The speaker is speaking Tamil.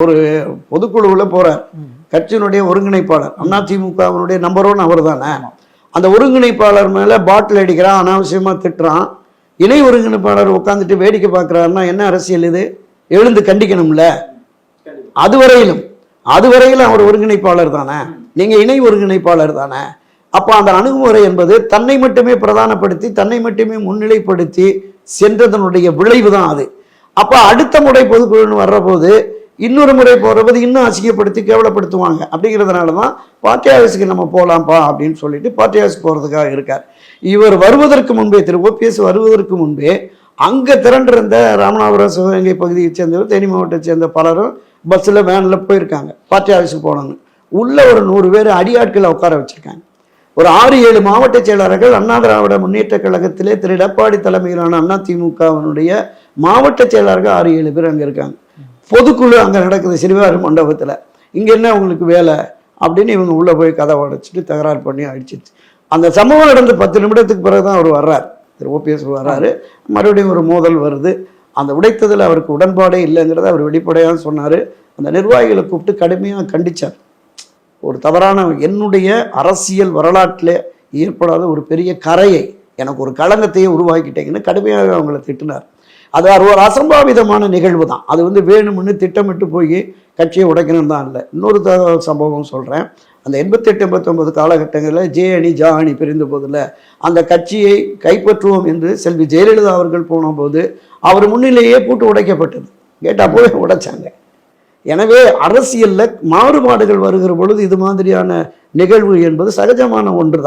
ஒரு பொதுக்குழுவில் போறார் கட்சியினுடைய ஒருங்கிணைப்பாளர் அதிமுகவினுடைய நம்பர் ஒன் அவர் தானே அந்த ஒருங்கிணைப்பாளர் மேல பாட்டில் அடிக்கிறான் அனாவசியமா திட்டுறான். இணை ஒருங்கிணைப்பாளர் உட்காந்துட்டு வேடிக்கை பார்க்கறாருன்னா என்ன அரசியல் இது? எழுந்து கண்டிக்கணும்ல? அதுவரையிலும் அதுவரையிலும் அவர் ஒருங்கிணைப்பாளர் தானே? நீங்க இணை ஒருங்கிணைப்பாளர் தானே? அப்ப அந்த அணுகுமுறை என்பது தன்னை மட்டுமே பிரதானப்படுத்தி தன்னை மட்டுமே முன்னிலைப்படுத்தி சென்றதனுடைய விளைவு தான் அது. அப்ப அடுத்த முறை பொதுக்குழுன்னு வர்றபோது இன்னொரு முறை போகிறபோது இன்னும் அசிங்கப்படுத்தி கேவலப்படுத்துவாங்க. அப்படிங்கிறதுனால தான் பார்ட்டி ஆஃபீஸுக்கு நம்ம போகலாம்ப்பா அப்படின்னு சொல்லிட்டு பார்ட்டி ஆஃபீஸ் போகிறதுக்காக இருக்கார். இவர் வருவதற்கு முன்பே திரு ஓபிஎஸ் வருவதற்கு முன்பே அங்கே திரண்டிருந்த ராமநாதபுரம் சிவகங்கை பகுதியைச் சேர்ந்தவர் தேனி மாவட்டத்தை சேர்ந்த பலரும் பஸ்ஸில் வேனில் போயிருக்காங்க பார்ட்டி ஆஃபீஸுக்கு போனோன்னு உள்ளே ஒரு நூறு பேர் அடியாட்களை உட்கார வச்சுருக்காங்க. ஒரு ஆறு ஏழு மாவட்ட செயலாளர்கள் அண்ணா திராவிட முன்னேற்ற கழகத்திலே திரு எடப்பாடி தலைமையிலான திமுகவினுடைய மாவட்ட செயலாளர்கள் ஆறு ஏழு பேர் அங்கே இருக்காங்க. பொதுக்குழு அங்கே நடக்குது சிறுவாறு மண்டபத்தில். இங்கே என்ன உங்களுக்கு வேலை? அப்படின்னு இவங்க உள்ளே போய் கதை உடைச்சிட்டு தகராறு பண்ணி அடிச்சிச்சு அந்த சம்பவம் நடந்து பத்து நிமிடத்துக்கு பிறகு தான் அவர் வர்றார். திரு ஓபிஎஸ் வர்றாரு. மறுபடியும் ஒரு மோதல் வருது. அந்த உடைத்ததில் அவருக்கு உடன்பாடே இல்லைங்கிறத அவர் வெளிப்படையாக சொன்னார். அந்த நிர்வாகிகளை கூப்பிட்டு கடுமையாக கண்டித்தார் ஒரு தவறான என்னுடைய அரசியல் வரலாற்றில் ஏற்படாத ஒரு பெரிய கரையை எனக்கு ஒரு களங்கத்தையே உருவாக்கிட்டீங்கன்னு கடுமையாக அவங்கள திட்டினார். அது ஒரு அசம்பாவிதமான நிகழ்வு தான். அது வந்து வேணும்னு திட்டமிட்டு போய் கட்சியை உடைக்கணும் தான் இல்லை. இன்னொரு த- சம்பவம் சொல்கிறேன் அந்த எண்பத்தெட்டு எண்பத்தொம்பது காலகட்டங்களில் ஜே அணி ஜா அணி பிரிந்த போதில் அந்த கட்சியை கைப்பற்றுவோம் என்று செல்வி ஜெயலலிதா அவர்கள் போனபோது அவர் முன்னிலேயே பூட்டு உடைக்கப்பட்டது. கேட்டால் போய் உடைச்சாங்க. எனவே அரசியலில் மாறுபாடுகள் வருகிற பொழுது இது மாதிரியான நிகழ்வு என்பது சகஜமான ஒன்று தான்.